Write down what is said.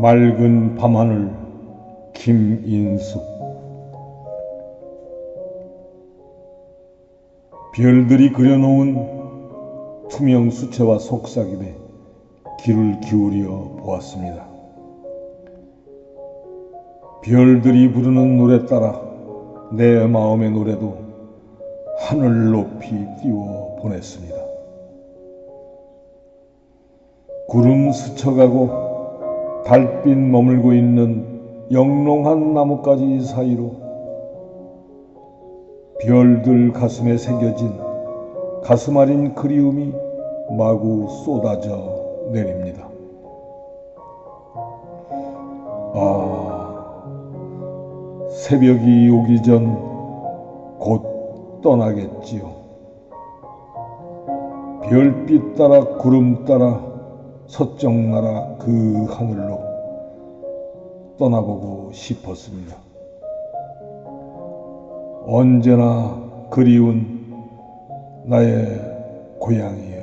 맑은 밤하늘 김인숙 별들이 그려놓은 투명 수채화 속삭임에 귀를 기울여 보았습니다. 별들이 부르는 노래 따라 내 마음의 노래도 하늘 높이 띄워 보냈습니다. 구름 스쳐가고 달빛 머물고 있는 영롱한 나뭇가지 사이로 별들 가슴에 새겨진 가슴 아린 그리움이 마구 쏟아져 내립니다. 아, 새벽이 오기 전 곧 떠나겠지요. 별빛 따라 구름 따라 서쪽 나라 그 하늘로 떠나보고 싶었습니다. 언제나 그리운 나의 고향이여.